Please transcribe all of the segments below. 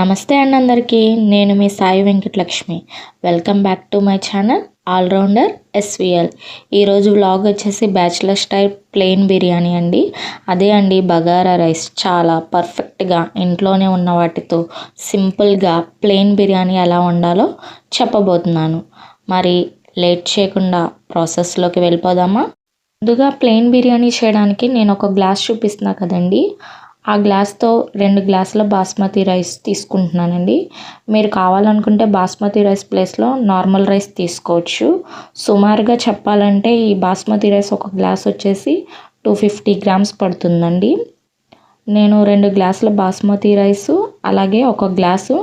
నమస్తే అండి అందరికీ నేను మీ Sai Venkatalakshmi. Welcome back to my channel allrounder SVL ఈరోజు వ్లాగ్ వచ్చేసి బ్యాచిలర్ స్టైల్ ప్లెయిన్ బిర్యానీ అండి. అదే అండి బగారా రైస్. చాలా పర్ఫెక్ట్గా ఇంట్లోనే ఉన్న వాటితో సింపుల్గా ప్లెయిన్ బిర్యానీ ఎలా వండాలో చెప్పబోతున్నాను. మరి లేట్ చేయకుండా ప్రాసెస్లోకి వెళ్ళిపోదామా? ముందుగా ప్లెయిన్ బిర్యానీ చేయడానికి నేను ఒక గ్లాస్ చూపిస్తున్నా కదండి. ఆ గ్లాస్తో రెండు గ్లాసుల బాస్మతి రైస్ తీసుకుంటున్నానండి. మీరు కావాలనుకుంటే బాస్మతి రైస్ ప్లేస్లో నార్మల్ రైస్ తీసుకోవచ్చు. సుమారుగా చెప్పాలంటే ఈ బాస్మతి రైస్ ఒక గ్లాస్ వచ్చేసి టూ ఫిఫ్టీ గ్రామ్స్ పడుతుందండి. నేను రెండు గ్లాసుల బాస్మతి రైసు అలాగే ఒక గ్లాసు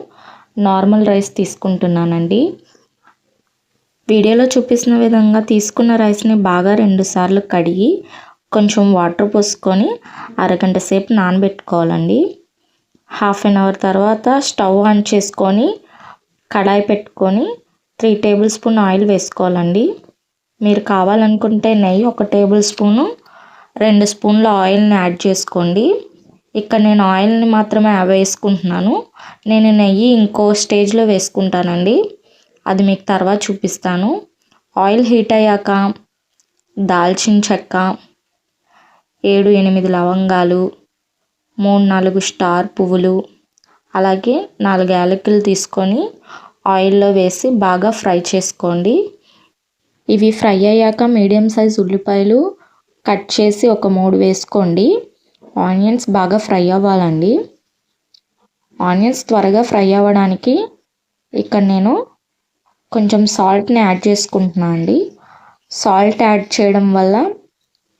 నార్మల్ రైస్ తీసుకుంటున్నానండి. వీడియోలో చూపిస్తున్న విధంగా తీసుకున్న రైస్ని బాగా రెండుసార్లు కడిగి కొంచెం వాటర్ పోసుకొని అరగంట సేపు నానబెట్టుకోవాలండి. హాఫ్ అన్ అవర్ తర్వాత స్టవ్ ఆన్ చేసుకొని కడాయి పెట్టుకొని త్రీ టేబుల్ స్పూన్ ఆయిల్ వేసుకోవాలండి. మీరు కావాలనుకుంటే నెయ్యి ఒక టేబుల్ స్పూను రెండు స్పూన్ల ఆయిల్ని యాడ్ చేసుకోండి. ఇక్కడ నేను ఆయిల్ని మాత్రమే వేసుకుంటున్నాను. నేను నెయ్యి ఇంకో స్టేజ్లో వేసుకుంటానండి. అది మీకు తర్వాత చూపిస్తాను. ఆయిల్ హీట్ అయ్యాక దాల్చిన చెక్క ఏడు ఎనిమిది లవంగాలు మూడు నాలుగు స్టార్ పువ్వులు అలాగే నాలుగు యాలకులు తీసుకొని ఆయిల్లో వేసి బాగా ఫ్రై చేసుకోండి. ఇవి ఫ్రై అయ్యాక మీడియం సైజ్ ఉల్లిపాయలు కట్ చేసి ఒక మూడు వేసుకోండి. ఆనియన్స్ బాగా ఫ్రై అవ్వాలండి. ఆనియన్స్ త్వరగా ఫ్రై అవ్వడానికి ఇక్కడ నేను కొంచెం సాల్ట్ని యాడ్ చేసుకుంటున్నాను అండి. సాల్ట్ యాడ్ చేయడం వల్ల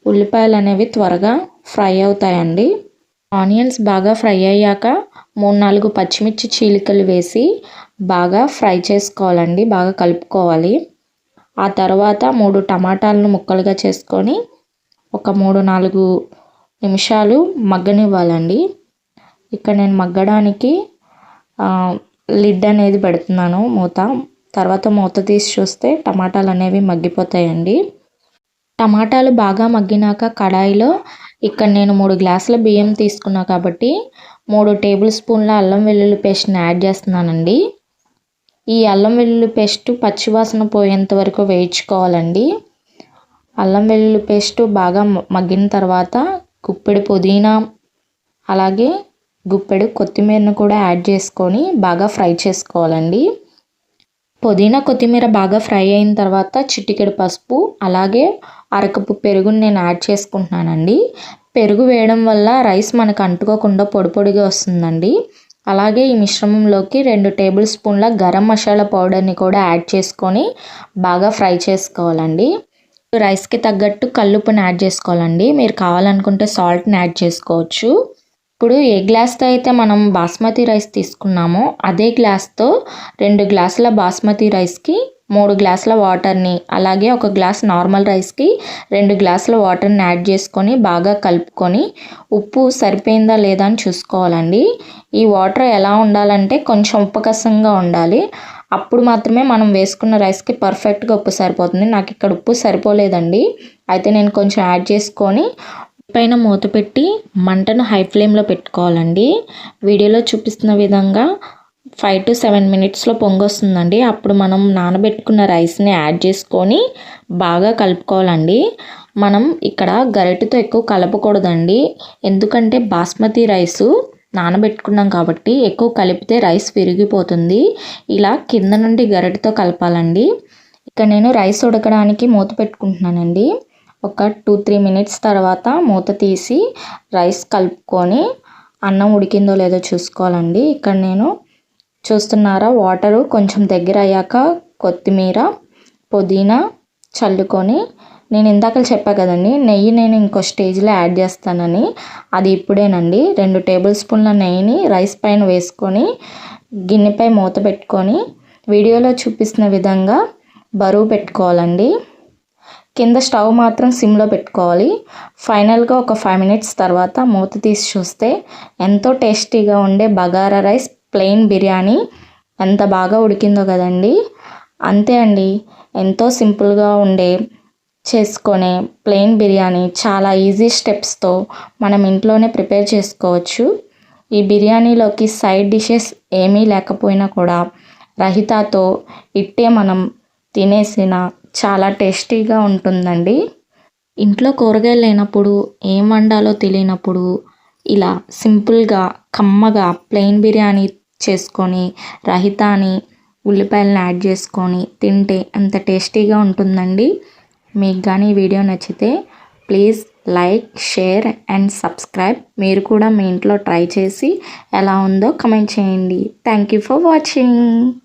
ఉల్లిపాయలు అనేవి త్వరగా ఫ్రై అవుతాయండి. ఆనియన్స్ బాగా ఫ్రై అయ్యాక మూడు నాలుగు పచ్చిమిర్చి చీలికలు వేసి బాగా ఫ్రై చేసుకోవాలండి బాగా కలుపుకోవాలి. ఆ తర్వాత మూడు టమాటాలను ముక్కలుగా చేసుకొని ఒక మూడు నాలుగు నిమిషాలు మగ్గనివ్వాలండి. ఇక్కడ నేను మగ్గడానికి లిడ్ అనేది పెడుతున్నాను మూత. తర్వాత మూత తీసి చూస్తే టమాటాలు అనేవి మగ్గిపోతాయండి. టమాటాలు బాగా మగ్గినాక కడాయిలో ఇక్కడ నేను మూడు గ్లాసుల బియ్యం తీసుకున్నా కాబట్టి మూడు టేబుల్ స్పూన్ల అల్లం వెల్లుల్లి పేస్ట్ని యాడ్ చేస్తున్నానండి. ఈ అల్లం వెల్లుల్లి పేస్ట్ పచ్చివాసన పోయేంత వరకు వేయించుకోవాలండి. అల్లం వెల్లుల్లి పేస్ట్ బాగా మగ్గిన తర్వాత గుప్పెడు పుదీనా అలాగే గుప్పెడు కొత్తిమీరను కూడా యాడ్ చేసుకొని బాగా ఫ్రై చేసుకోవాలండి. పుదీనా కొత్తిమీర బాగా ఫ్రై అయిన తర్వాత చిటికెడు పసుపు అలాగే అరకప్పు పెరుగుని నేను యాడ్ చేసుకుంటున్నానండి. పెరుగు వేయడం వల్ల రైస్ మనకు అంటుకోకుండా పొడి పొడిగా వస్తుందండి. అలాగే ఈ మిశ్రమంలోకి రెండు టేబుల్ స్పూన్ల గరం మసాలా పౌడర్ని కూడా యాడ్ చేసుకొని బాగా ఫ్రై చేసుకోవాలండి. రైస్కి తగ్గట్టు కల్లుప్పుని యాడ్ చేసుకోవాలండి. మీరు కావాలనుకుంటే సాల్ట్ని యాడ్ చేసుకోవచ్చు. ఇప్పుడు ఏ గ్లాస్తో అయితే మనం బాస్మతి రైస్ తీసుకున్నామో అదే గ్లాస్తో రెండు గ్లాసుల బాస్మతి రైస్కి మూడు గ్లాసుల వాటర్ని అలాగే ఒక గ్లాస్ నార్మల్ రైస్కి రెండు గ్లాసుల వాటర్ని యాడ్ చేసుకొని బాగా కలుపుకొని ఉప్పు సరిపోయిందా లేదా అని చూసుకోవాలండి. ఈ వాటర్ ఎలా ఉండాలంటే కొంచెం ఉప్పకసంగా ఉండాలి. అప్పుడు మాత్రమే మనం వేసుకున్న రైస్కి పర్ఫెక్ట్గా ఉప్పు సరిపోతుంది. నాకు ఇక్కడ ఉప్పు సరిపోలేదండి. అయితే నేను కొంచెం యాడ్ చేసుకొని పైన మూత పెట్టి మంటను హై ఫ్లేమ్లో పెట్టుకోవాలండి. వీడియోలో చూపిస్తున్న విధంగా ఫైవ్ టు సెవెన్ మినిట్స్లో పొంగొస్తుందండి. అప్పుడు మనం నానబెట్టుకున్న రైస్ని యాడ్ చేసుకొని బాగా కలుపుకోవాలండి. మనం ఇక్కడ గరిటెతో ఎక్కువ కలపకూడదండి. ఎందుకంటే బాస్మతి రైసు నానబెట్టుకున్నాం కాబట్టి ఎక్కువ కలిపితే రైస్ విరిగిపోతుంది. ఇలా కింద నుండి గరిటెతో కలపాలండి. ఇక్కడ నేను రైస్ ఉడకడానికి మూత పెట్టుకుంటున్నానండి. ఒక టూ త్రీ మినిట్స్ తర్వాత మూత తీసి రైస్ కలుపుకొని అన్నం ఉడికిందో లేదో చూసుకోవాలండి. ఇక్కడ నేను చూస్తున్నారా? వాటరు కొంచెం దగ్గర అయ్యాక కొత్తిమీర పుదీనా చల్లుకొని నేను ఇందాక చెప్పా కదండి నెయ్యి నేను ఇంకో స్టేజ్లో యాడ్ చేస్తానని. అది ఇప్పుడేనండి. రెండు టేబుల్ స్పూన్ల నెయ్యిని రైస్ పైన వేసుకొని గిన్నెపై మూత పెట్టుకొని వీడియోలో చూపిస్తున్న విధంగా బరువు పెట్టుకోవాలండి. కింద స్టవ్ మాత్రం సిమ్లో పెట్టుకోవాలి. ఫైనల్గా ఒక ఫైవ్ మినిట్స్ తర్వాత మూత తీసి చూస్తే ఎంతో టేస్టీగా ఉండే బగారా రైస్ ప్లెయిన్ బిర్యానీ ఎంత బాగా ఉడికిందో కదండి. అంతే అండి. ఎంతో సింపుల్గా ఉండే చేసుకునే ప్లెయిన్ బిర్యానీ చాలా ఈజీ స్టెప్స్తో మనం ఇంట్లోనే ప్రిపేర్ చేసుకోవచ్చు. ఈ బిర్యానీలోకి సైడ్ డిషెస్ ఏమీ లేకపోయినా కూడా రహితాతో ఇట్టే మనం తినేసిన చాలా టేస్టీగా ఉంటుందండి. ఇంట్లో కూరగాయలు లేనప్పుడు ఏం వండాలో తెలియనప్పుడు ఇలా సింపుల్గా కమ్మగా ప్లెయిన్ బిర్యానీ చేసుకొని రహితాని ఉల్లిపాయలను యాడ్ చేసుకొని తింటే అంత టేస్టీగా ఉంటుందండి. మీకు కానీ ఈ వీడియో నచ్చితే please like share and subscribe. మీరు కూడా మీ ఇంట్లో ట్రై చేసి ఎలా ఉందో కమెంట్ చేయండి. Thank you for watching.